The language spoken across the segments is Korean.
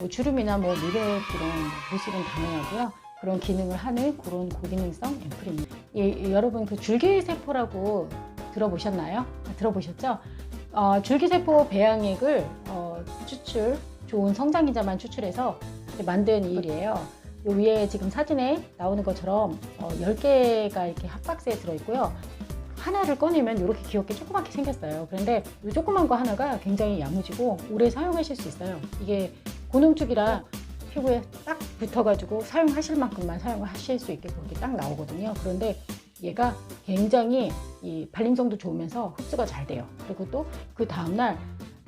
뭐 주름이나 뭐 미백 이런 보습은 당연하고요. 그런 기능을 하는 그런 고기능성 앰플입니다. 예, 예, 여러분 그 줄기세포라고 들어보셨나요? 아, 들어보셨죠? 어, 줄기세포 배양액을 어, 추출, 좋은 성장기자만 추출해서 만든 이 일이에요. 요 위에 지금 사진에 나오는 것처럼 어, 10개가 이렇게 한 박스에 들어있고요. 하나를 꺼내면 이렇게 귀엽게 조그맣게 생겼어요. 그런데 이 조그만 거 하나가 굉장히 야무지고 오래 사용하실 수 있어요. 이게 고농축이라 피부에 딱 붙어가지고 사용하실 만큼만 사용하실 수 있게 그렇게 딱 나오거든요. 그런데 얘가 굉장히 이 발림성도 좋으면서 흡수가 잘 돼요. 그리고 또 그 다음날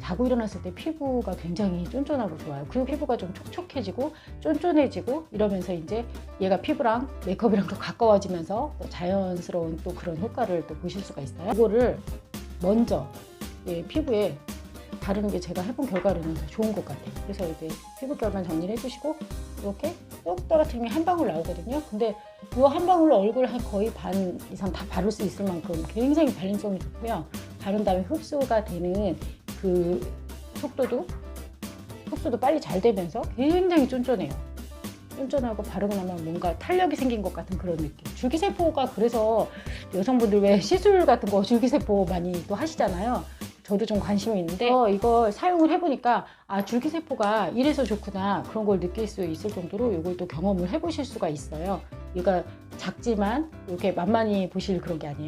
자고 일어났을 때 피부가 굉장히 쫀쫀하고 좋아요. 그 피부가 좀 촉촉해지고 쫀쫀해지고 이러면서 이제 얘가 피부랑 메이크업이랑 더 가까워지면서 또 자연스러운 또 그런 효과를 또 보실 수가 있어요. 이거를 먼저 예, 피부에 바르는 게 제가 해본 결과로는 더 좋은 것 같아요. 그래서 이제 피부 결만 정리를 해주시고 이렇게 쏙 떨어뜨리면 한 방울 나오거든요. 근데 이 한 방울로 얼굴 한 거의 반 이상 다 바를 수 있을 만큼 굉장히 발림성이 좋고요. 바른 다음에 흡수가 되는 그 속도도 흡수도 빨리 잘 되면서 굉장히 쫀쫀해요. 쫀쫀하고 바르고 나면 뭔가 탄력이 생긴 것 같은 그런 느낌. 줄기세포가 그래서 여성분들 왜 시술 같은 거 줄기세포 많이 또 하시잖아요. 저도 좀 관심이 있는데 어, 이걸 사용을 해보니까 아 줄기세포가 이래서 좋구나 그런 걸 느낄 수 있을 정도로 이걸 또 경험을 해보실 수가 있어요. 얘가 작지만 이렇게 만만히 보실 그런 게 아니에요.